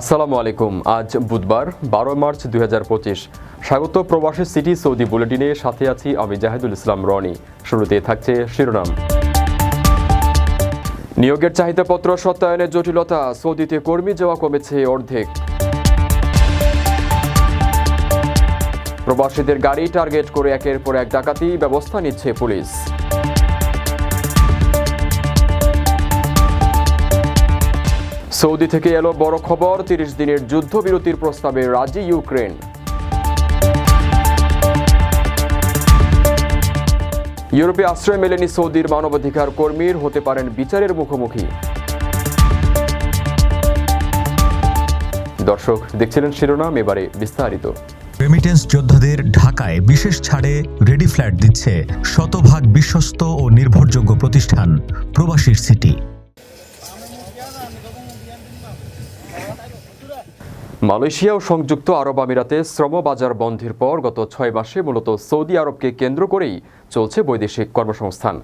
আসসালামু আলাইকুম। আজ বুধবার বারো মার্চ দুই স্বাগত প্রবাসী সিটি সৌদি বুলেটিনে, সাথে আছি আমি জাহিদুল ইসলাম রনি। শুরুতে থাকছে শিরোনাম। নিয়োগের চাহিদাপত্র সত্যায়নের জটিলতা, সৌদিতে কর্মী যাওয়া কমেছে অর্ধেক। প্রবাসীদের গাড়ি টার্গেট করে একের পর এক ডাকাতি, ব্যবস্থা নিচ্ছে পুলিশ। সৌদি থেকে এলো বড় খবর, তিরিশ দিনের যুদ্ধবিরতির প্রস্তাবে রাজি ইউক্রেন। ইউরোপে আশ্রয় মেলেনি সৌদির মানবাধিকার কর্মীর, হতে পারেন বিচারের মুখোমুখি। দর্শক, দেখছিলেন শিরোনাম, এবারে বিস্তারিত। রেমিটেন্স যোদ্ধাদের ঢাকায় বিশেষ ছাড়ে রেডি ফ্ল্যাট দিচ্ছে শতভাগ বিশ্বস্ত ও নির্ভরযোগ্য প্রতিষ্ঠান, প্রবাসীর সিটি মালয়েশিয়া ও সংযুক্ত আরব আমিরাতে শ্রম বাজার বন্ধের পর গত ছয় মাসে মূলত সৌদি আরবকে কেন্দ্র করেই চলছে বৈদেশিক কর্মসংস্থান।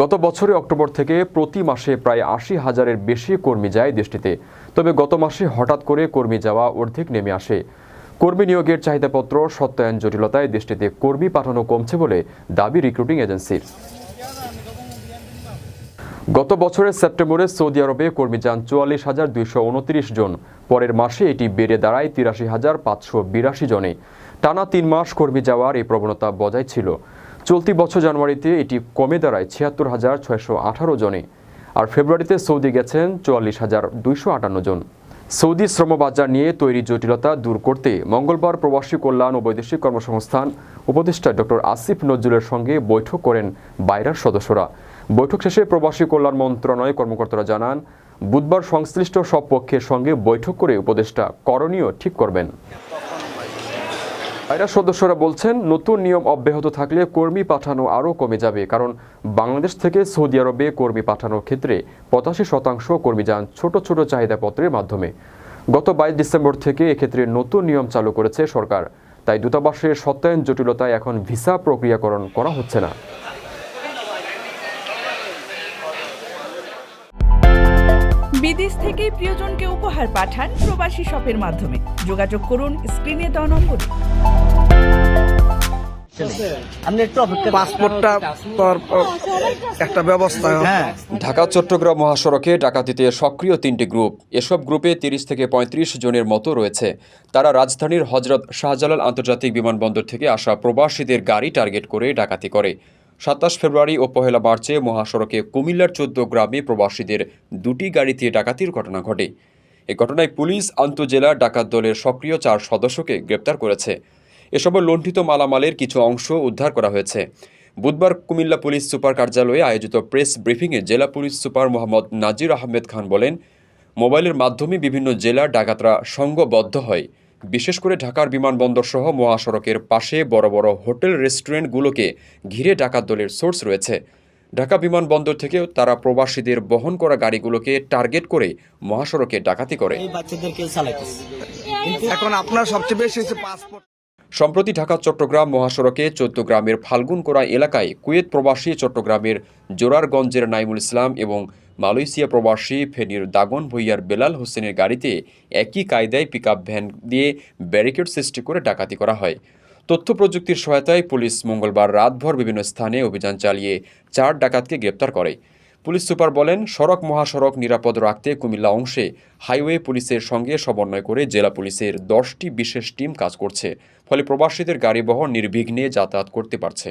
গত বছরে অক্টোবর থেকে প্রতি মাসে প্রায় আশি হাজারের বেশি কর্মী যায় দেশটিতে। তবে গত মাসে হঠাৎ করে কর্মী যাওয়া অর্ধেক নেমে আসে। কর্মী নিয়োগের চাহিদাপত্র সত্যায়ন জটিলতায় দেশটিতে কর্মী পাঠানো কমছে বলে দাবি রিক্রুটিং এজেন্সির। গত বছরের সেপ্টেম্বরে সৌদি আরবে কর্মী যান চুয়াল্লিশ হাজার দুইশো উনত্রিশ জন। পরের মাসে এটি বেড়ে দাঁড়ায় তিরাশি হাজার পাঁচশো বিরাশি জনে। টানা তিন মাস কর্মী যাওয়ার এই প্রবণতা বজায় ছিল। চলতি বছর জানুয়ারিতে এটি কমে দাঁড়ায় ছিয়াত্তর হাজার ছয়শো আঠারো জনে। আর ফেব্রুয়ারিতে সৌদি গেছেন চুয়াল্লিশ হাজার দুইশো আটান্ন জন। সৌদি শ্রমবাজার নিয়ে তৈরি জটিলতা দূর করতে মঙ্গলবার প্রবাসী কল্যাণ ও বৈদেশিক কর্মসংস্থান উপদেষ্টা ডক্টর আসিফ নজরুলের সঙ্গে বৈঠক করেন বাইরার সদস্যরা। বৈঠক শেষে প্রবাসী কল্যাণ মন্ত্রণালয় কর্মকর্তারা জানান, বুধবার সংশ্লিষ্ট সব পক্ষের সঙ্গে বৈঠক করে উপদেষ্টা করণীয় ঠিক করবেন। আইরা সদস্যরা বলছেন, নতুন নিয়ম অব্যাহত থাকলে কর্মী পাঠানো আরও কমে যাবে, কারণ বাংলাদেশ থেকে সৌদি আরবে কর্মী পাঠানোর ক্ষেত্রে পঁচাশি শতাংশ কর্মী যান ছোট ছোট চাহিদাপত্রের মাধ্যমে। গত বাইশ ডিসেম্বর থেকে এক্ষেত্রে নতুন নিয়ম চালু করেছে সরকার, তাই দূতাবাসের সত্যায়ন জটিলতায় এখন ভিসা প্রক্রিয়াকরণ করা হচ্ছে না। বিদেশ থেকে প্রিয়জনকে উপহার পাঠান প্রবাসী শপের মাধ্যমে। যোগাযোগ করুন স্ক্রিনে দেওয়া নম্বরে। পাসপোর্টটা একটা ব্যবস্থা। হ্যাঁ। ঢাকা চট্টগ্রাম মহাসড়কে ডাকাতিতে সক্রিয় তিনটি গ্রুপ। এসব গ্রুপে তিরিশ থেকে পঁয়ত্রিশ জনের মতো রয়েছে। তারা রাজধানীর হজরত শাহজালাল আন্তর্জাতিক বিমানবন্দর থেকে আসা প্রবাসীদের গাড়ি টার্গেট করে ডাকাতি করে। সাতাশ ফেব্রুয়ারি ও পহেলা মার্চে মহাসড়কে কুমিল্লার চোদ্দ গ্রামে প্রবাসীদের দুটি গাড়িতে ডাকাতির ঘটনা ঘটে। এ ঘটনায় পুলিশ আন্তজেলা ডাকাত দলের সক্রিয় চার সদস্যকে গ্রেপ্তার করেছে। এসব লুণ্ঠিত মালামালের কিছু অংশ উদ্ধার করা হয়েছে। বুধবার কুমিল্লা পুলিশ সুপার কার্যালয়ে আয়োজিত প্রেস ব্রিফিংয়ে জেলা পুলিশ সুপার মোহাম্মদ নাজির আহমেদ খান বলেন, মোবাইলের মাধ্যমে বিভিন্ন জেলার ডাকাতরা সংঘবদ্ধ হয়। বিশেষ করে ঢাকার বিমানবন্দর সহ মহাসড়কের পাশে বড় বড় হোটেল রেস্টুরেন্টগুলোকে ঘিরে ডাকাত দলের সোর্স রয়েছে। ঢাকা বিমানবন্দর থেকেও তারা প্রবাসীদের বহন করা গাড়িগুলোকে টার্গেট করে মহাসড়কে ডাকাতি করে। এখন আপনার সবচেয়ে বেশি হচ্ছে পাসপোর্ট সম্প্রতি ঢাকা চট্টগ্রাম মহাসড়কে চোদ্দ গ্রামের ফাল্গুনকোড়া এলাকায় কুয়েত প্রবাসী চট্টগ্রামের জোরারগঞ্জের নাইমুল ইসলাম এবং মালয়েশিয়া প্রবাসী ফেনীর দাগন ভুইয়ার বেলাল হোসেনের গাড়িতে একই কায়দায় পিকআপ ভ্যান দিয়ে ব্যারিকেড সৃষ্টি করে ডাকাতি করা হয়। তথ্য প্রযুক্তির সহায়তায় পুলিশ মঙ্গলবার রাতভর বিভিন্ন স্থানে অভিযান চালিয়ে চার ডাকাতকে গ্রেপ্তার করে। পুলিশ সুপার বলেন, সড়ক মহাসড়ক নিরাপদ রাখতে কুমিল্লা অংশে হাইওয়ে পুলিশের সঙ্গে সমন্বয় করে জেলা পুলিশের দশটি বিশেষ টিম কাজ করছে, ফলে প্রবাসীদের গাড়ি বহন নির্বিঘ্নে যাতায়াত করতে পারছে।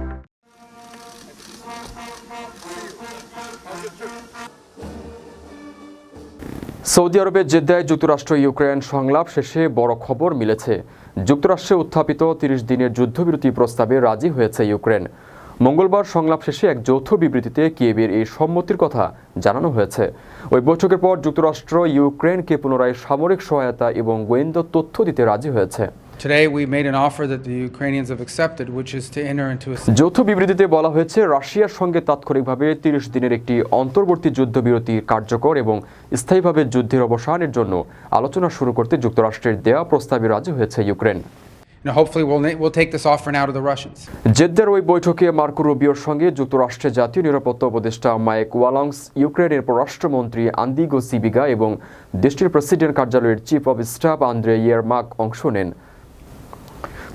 সৌদি আরবের জেদ্দায় যুক্তরাষ্ট্র ইউক্রেন সংলাপ শেষে বড় খবর মিলেছে। যুক্তরাষ্ট্রে উত্থাপিত তিরিশ দিনের যুদ্ধবিরতি প্রস্তাবে রাজি হয়েছে ইউক্রেন। মঙ্গলবার সংলাপ শেষে এক যৌথ বিবৃতিতে কিয়েবের এই সম্মতির কথা জানানো হয়েছে। ওই বৈঠকের পর যুক্তরাষ্ট্র ইউক্রেনকে পুনরায় সামরিক সহায়তা এবং গোয়েন্দা তথ্য দিতে রাজি হয়েছে। Today, we made an offer that the Ukrainians have accepted, which is to enter into a যৌথ বিবৃতিতে বলা হয়েছে রাশিয়ার সঙ্গে তাৎক্ষণিকভাবে তিরিশ দিনের একটি অন্তর্বর্তী যুদ্ধবিরতি কার্যকর এবং স্থায়ীভাবে যুদ্ধের অবসানের জন্য আলোচনা শুরু করতে যুক্তরাষ্ট্রের দেয়া প্রস্তাবে রাজি হয়েছে Ukraine. You know, hopefully, we'll, na- we'll take this offer now to the Russians. জেদ্দার ওই বৈঠকে মার্কো রুবিওর সঙ্গে যুক্তরাষ্ট্রের জাতীয় নিরাপত্তা উপদেষ্টা মাইক ওয়ালংস ইউক্রেনের পররাষ্ট্রমন্ত্রী আন্দিগো সিবিগা এবং দেশটির প্রেসিডেন্ট কার্যালয়ের chief of staff Andriy Yermak অংশ নেন।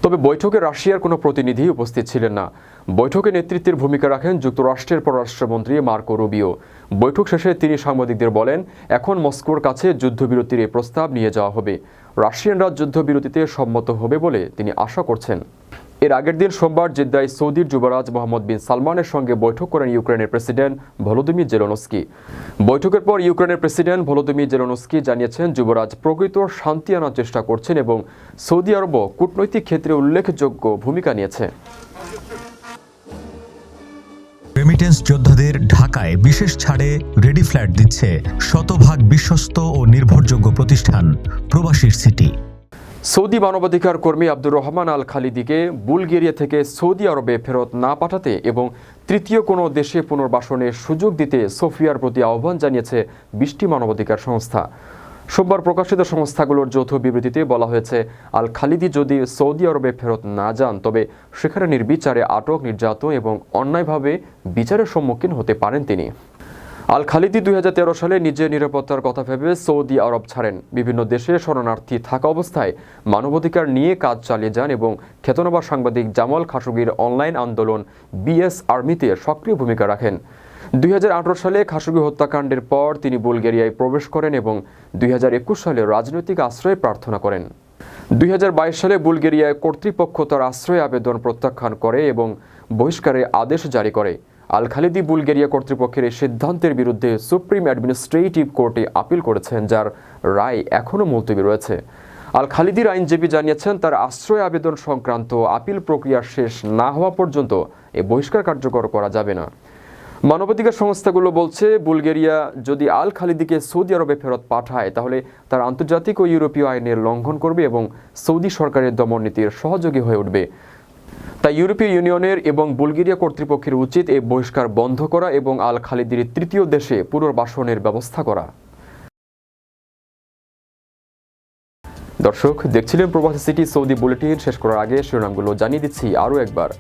তবে বৈঠকে রাশিয়ার কোনো প্রতিনিধি উপস্থিত ছিলেন না। বৈঠকে নেতৃত্বের ভূমিকা রাখেন যুক্তরাষ্ট্রের পররাষ্ট্রমন্ত্রী মার্কো রুবিও। বৈঠক শেষে তিনি সাংবাদিকদের বলেন, এখন মস্কোর কাছে যুদ্ধবিরতির এই প্রস্তাব নিয়ে যাওয়া হবে। রাশিয়ানরা যুদ্ধবিরতিতে সম্মত হবে বলে তিনি আশা করছেন। এর আগের দিন সোমবার জেদ্দায় সৌদির যুবরাজ মোহাম্মদ বিন সালমানের সঙ্গে বৈঠক করেন ইউক্রেনের প্রেসিডেন্ট ভলোদিমির জেলনস্কি। বৈঠকের পর ইউক্রেনের প্রেসিডেন্ট ভলোদিমির জেলনস্কি জানিয়েছেন, যুবরাজ প্রকৃত শান্তি আনার চেষ্টা করছেন এবং সৌদি আরবও কূটনৈতিক ক্ষেত্রে উল্লেখযোগ্য ভূমিকা নিয়েছে। রেমিটেন্স যোদ্ধাদের ঢাকায় বিশেষ ছাড়ে রেডি ফ্ল্যাট দিচ্ছে শতভাগ বিশ্বস্ত ও নির্ভরযোগ্য প্রতিষ্ঠান, প্রবাসীর সিটি। সৌদি মানবাধিকার কর্মী আব্দুর রহমান আল খালিদিকে বুলগেরিয়া থেকে সৌদি আরবে ফেরত না পাঠাতে এবং তৃতীয় কোনো দেশে পুনর্বাসনের সুযোগ দিতে সোফিয়ার প্রতি আহ্বান জানিয়েছে বিশটি মানবাধিকার সংস্থা। সোমবার প্রকাশিত সংস্থাগুলোর যৌথ বিবৃতিতে বলা হয়েছে, আল খালিদি যদি সৌদি আরবে ফেরত না যান, তবে সেখানে নির্বিচারে আটক, নির্যাতন এবং অন্যায়ভাবে বিচারের সম্মুখীন হতে পারেন তিনি। আল খালিদি দুই হাজার তেরো সালে নিজের নিরাপত্তার কথা ভেবে সৌদি আরব ছাড়েন। বিভিন্ন দেশে শরণার্থী থাকা অবস্থায় মানবাধিকার নিয়ে কাজ চালিয়ে যান এবং খ্যাতনামা সাংবাদিক জামাল খাশোগির অনলাইন আন্দোলন বিএস আর্মিতে সক্রিয় ভূমিকা রাখেন। দুই হাজার আঠারো সালে খাশোগি হত্যাকাণ্ডের পর তিনি বুলগেরিয়ায় প্রবেশ করেন এবং দুই হাজার একুশ সালে রাজনৈতিক আশ্রয় প্রার্থনা করেন। দুই হাজার বাইশ সালে বুলগেরিয়ায় কর্তৃপক্ষ তার আশ্রয় আবেদন প্রত্যাখ্যান করে এবং বহিষ্কারের আদেশ জারি করে। আল খালিদি বুলগেরিয়া কর্তৃপক্ষের এই সিদ্ধান্তের বিরুদ্ধে সুপ্রিম অ্যাডমিনিস্ট্রেটিভ কোর্টে আপিল করেছেন, যার রায় এখনও মুলতবি রয়েছে। আল খালিদির আইনজীবী জানিয়েছেন, তার আশ্রয় আবেদন সংক্রান্ত আপিল প্রক্রিয়া শেষ না হওয়া পর্যন্ত এ বহিষ্কার কার্যকর করা যাবে না। মানবাধিকার সংস্থাগুলো বলছে, বুলগেরিয়া যদি আল খালিদিকে সৌদি আরবে ফেরত পাঠায়, তাহলে তার আন্তর্জাতিক ও ইউরোপীয় আইনের লঙ্ঘন করবে এবং সৌদি সরকারের দমন নীতির সহযোগী হয়ে উঠবে। তাই ইউরোপীয় ইউনিয়নের এবং বুলগেরিয়া কর্তৃপক্ষের উচিত এই বহিষ্কার বন্ধ করা এবং আল খালিদির তৃতীয় দেশে পুনর্বাসনের ব্যবস্থা করা। দর্শক, দেখছিলেন প্রবাসী সিটি সৌদি বুলেটিন। শেষ করার আগে শিরোনামগুলো জানিয়ে দিচ্ছি আরও একবার।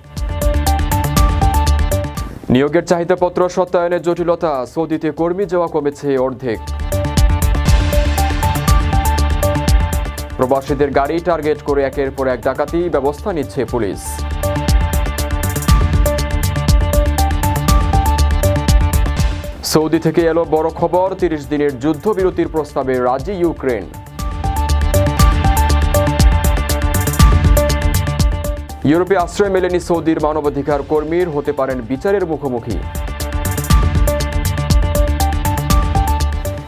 নিয়োগের চাহিদাপত্র সত্যায়নের জটিলতা, সৌদিতে কর্মী যাওয়া কমেছে অর্ধেক। প্রবাসীদের গাড়ি টার্গেট করে একের পর এক ডাকাতি ব্যবস্থা নিচ্ছে পুলিশ। সৌদি থেকে এলো বড় খবর, তিরিশ দিনের যুদ্ধবিরতির প্রস্তাবে রাজি ইউক্রেন। ইউরোপে আশ্রয় মেলেনি সৌদির মানবাধিকার কর্মীর, হতে পারেন বিচারের মুখোমুখি।